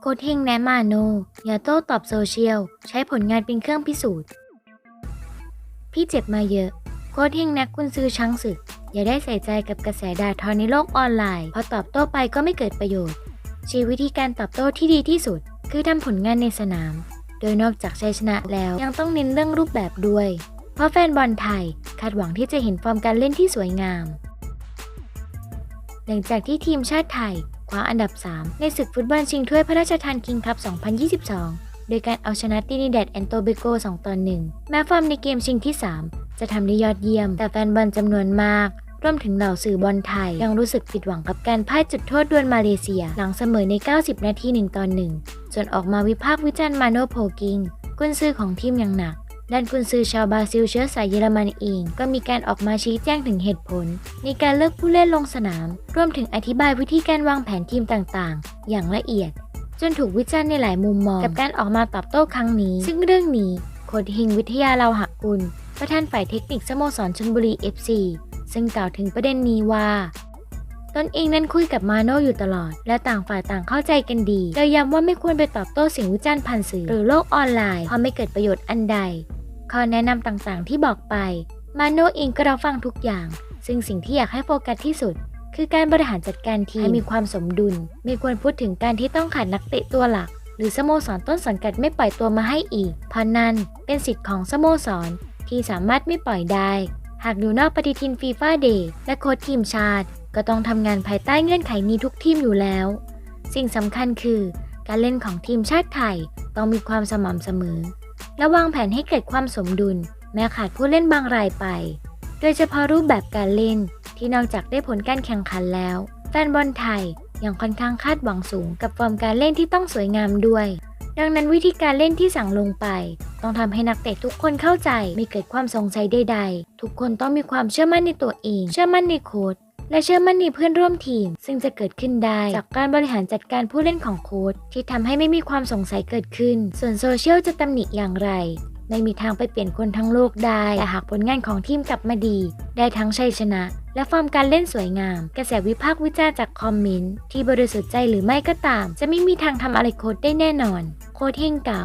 โคดเฮงแนะมาโน อย่าโต้ตอบโซเชียล ใช้ผลงานเป็นเครื่องพิสูจน์ พี่เจ็บมาเยอะ โคดเฮงแนะกุนซื้อช้างศึก อย่าได้ใส่ใจกับกระแสด่าทอในโลกออนไลน์พราะตอบโต้ไปก็ไม่เกิดประโยชน์ ชีวิธีการตอบโต้ที่ดีที่สุด คือทำผลงานในสนาม โดยนอกจากชัยชนะแล้วยังต้องเน้นเรื่องรูปแบบด้วย เพราะแฟนบอลไทยคาดหวังที่จะเห็นฟอร์มการเล่นที่สวยงาม หลังจากที่ทีมชาติไทยคว้าอันดับ 3 ในศึกฟุตบอลชิงถ้วยพระราชทานคิงคัพ 2022 โดยการเอาชนะตินิแดดแอนโตเบโก 2 ต่อ 1 แม้ฟอร์มในเกมชิงที่ 3 จะทำได้ยอดเยี่ยม แต่แฟนบอลจำนวนมากรวมถึงเหล่าสื่อบอลไทย ยังรู้สึกผิดหวังกับการพ่ายจุดโทษดวลมาเลเซีย หลังเสมอใน 90 นาที1ต่อ1จนออกมาวิพากษ์วิจารณ์มาโนโพกิงกุนซือของทีมอย่างหนัก ด้านกุนซือชาวบราซิลเชื้อสายเยอรมันเอง ก็มีการออกมาชี้แจงถึงเหตุผล ในการเลือกผู้เล่นลงสนาม รวมถึงอธิบายวิธีการวางแผนทีมต่างๆ อย่างละเอียด จนถูกวิจารณ์ในหลายมุมมอง กับการออกมาตอบโต้ครั้งนี้ ซึ่งเรื่องนี้โค้ชฮิงวิทยาเราหกุล ประธานฝ่ายเทคนิคสโมสรชลบุรี FC ซึ่งกล่าวถึงประเด็นนี้ว่าตนเองนั้นคุยกับมาโน่อยู่ตลอด และต่างฝ่ายต่างเข้าใจกันดีโดยย้ำว่าไม่ควรไปตอบโต้สิ่งวิจารณ์ผ่านสื่อหรือโลกออนไลน์เพราะไม่เกิดประโยชน์อันใด ข้อแนะนำต่างๆที่บอกไป มาโน่เองก็รับฟังทุกอย่าง ซึ่งสิ่งที่อยากให้โฟกัสที่สุด คือการบริหารจัดการทีมให้มีความสมดุล ไม่ควรพูดถึงการที่ต้องขาดนักเตะตัวหลัก หรือสโมสรต้นสังกัดไม่ปล่อยตัวมาให้อีก เพราะนั่นเป็นสิทธิ์ของสโมสร ที่สามารถไม่ปล่อยได้ หากอยู่นอกปฏิทินฟีฟ่าเดย์และโค้ชทีมชาติ ก็ต้องทำงานภายใต้เงื่อนไขนี้ทุกทีมอยู่แล้ว สิ่งสำคัญคือ การเล่นของทีมชาติไทยต้องมีความสม่ำเสมอ และวางแผนให้เกิดความสมดุล แม้ขาดผู้เล่นบางรายไป โดยเฉพาะรูปแบบการเล่นที่นอกจากได้ผลการแข่งขันแล้ว แฟนบอลไทยยังค่อนข้างคาดหวังสูงกับฟอร์มการเล่นที่ต้องสวยงามด้วย ดังนั้นวิธีการเล่นที่สั่งลงไป ต้องทำให้นักเตะทุกคนเข้าใจไม่เกิดความสงสัยใดๆ ทุกคนต้องมีความเชื่อมั่นในตัวเอง เชื่อมั่นในโค้ช และเชื่อมั่นในเพื่อนร่วมทีม ซึ่งจะเกิดขึ้นได้จากการบริหารจัดการผู้เล่นของโค้ชที่ทำให้ไม่มีความสงสัยเกิดขึ้น ส่วนโซเชียลจะตำหนิอย่างไร ไม่มีทางไปเปลี่ยนคนทั้งโลกได้ แต่หากผลงานของทีมกลับมาดี ได้ทั้งชัยชนะ และฟอร์มการเล่นสวยงาม กระแสวิพากษ์วิจารณ์จากคอมเมนต์ที่บริสุทธิ์ใจหรือไม่ก็ตาม จะไม่มีทางทำอะไรโค้ดได้แน่นอน โค้ดเฮงเก่า